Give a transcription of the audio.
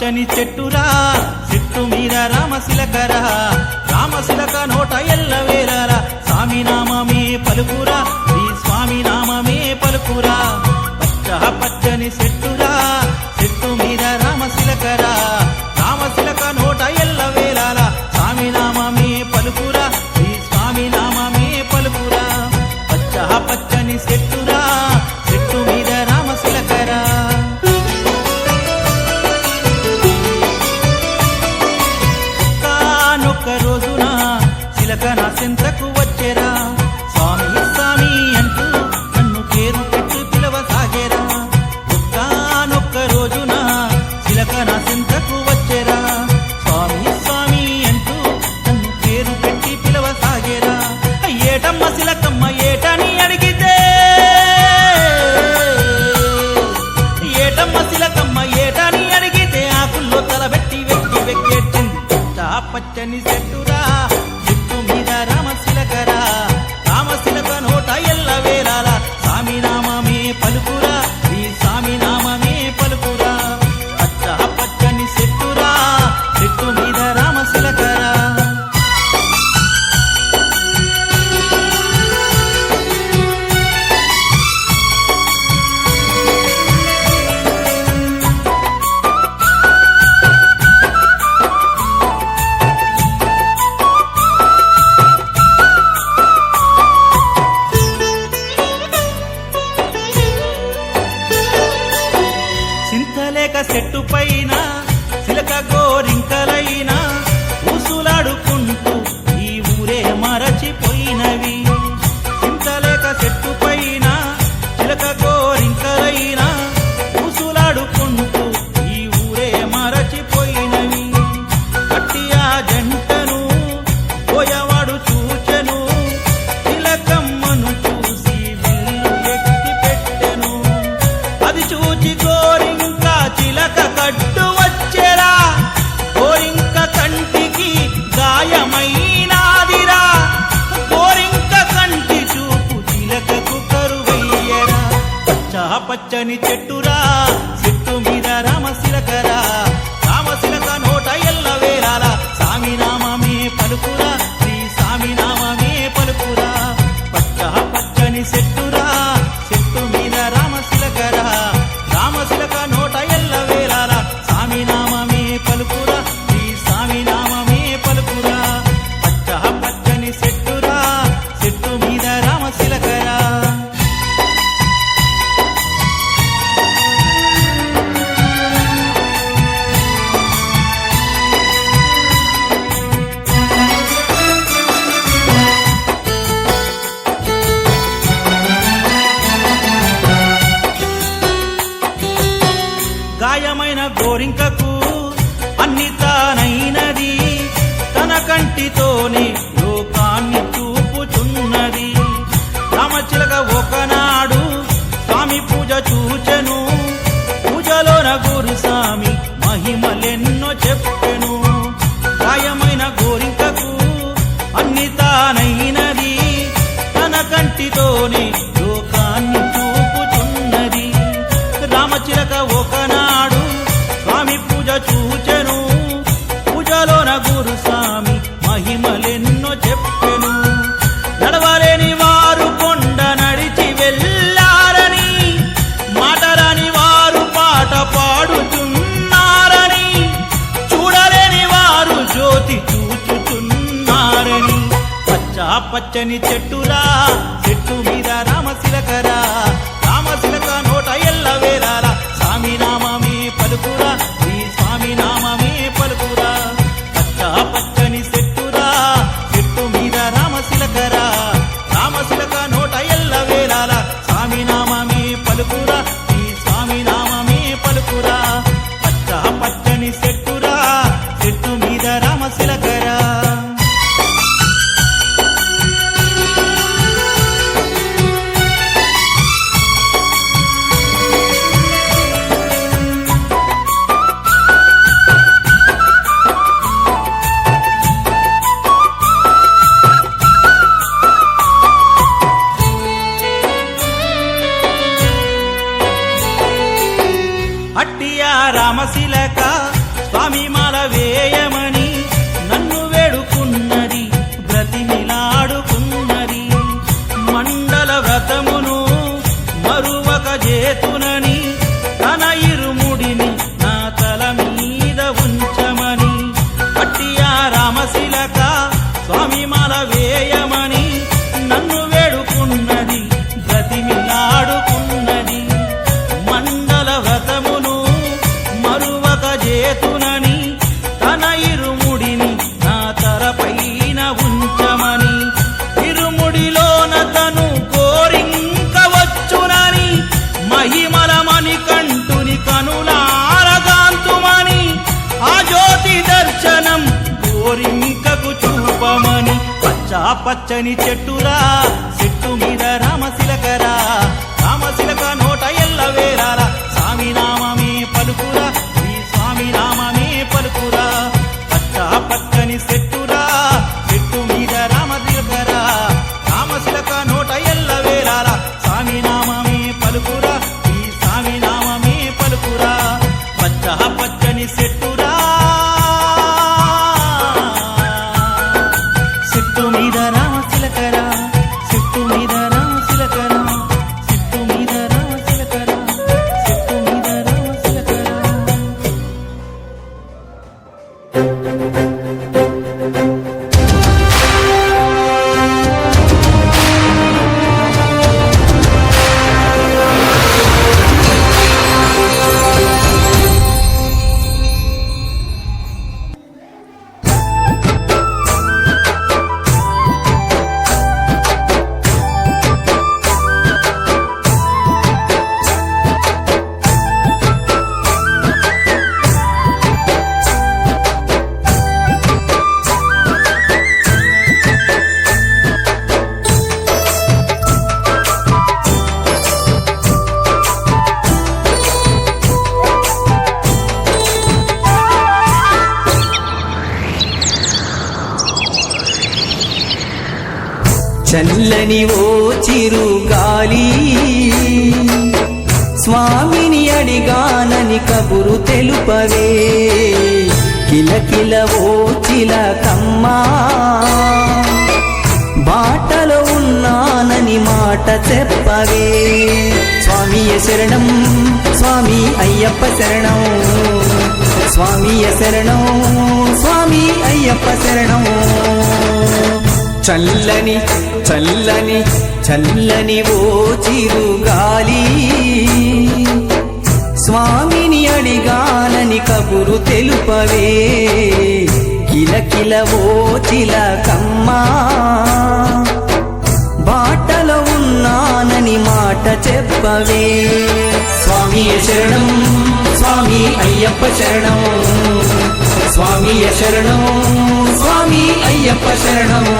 పచ్చని చెట్టురా చెట్టు మీద రామశిలకరా. సింతలేక చెట్టు పైన చిలక గోరింకలైనా ఊసులాడుకుంటూ ఈ ఊరే మరచిపోయినవి. సింతలేక చెట్టు పైన చిలక గోరింకలైనా ఊసులాడుకుంటూ చెట్టు పచ్చని చెట్టు రామశిలక స్వామి మాల వేయమని పచ్చని చెట్టురా చెట్టు రామ చిలకరా చెట్టు మీద చల్లని ఓ చిరు గాలి. స్వామిని అడిగానని కబురు తెలుపవే. కిలకిల ఓ చిలకమ్మా బాటలో ఉన్నానని మాట చెప్పవే. స్వామియ శరణం? స్వామి అయ్యప్ప శరణం. స్వామియ శరణం? స్వామి అయ్యప్ప శరణం. చల్లని చల్లని చల్లని ఓ చిరుగాలి. స్వామిని అడిగాలని కబురు తెలుపవే. కిలకిల ఓ చిలకమ్మా బాటలో ఉన్నానని మాట చెప్పవే. స్వామి శరణం స్వామి అయ్యప్ప శరణం. స్వామి శరణం అయ్యప్ప శరణము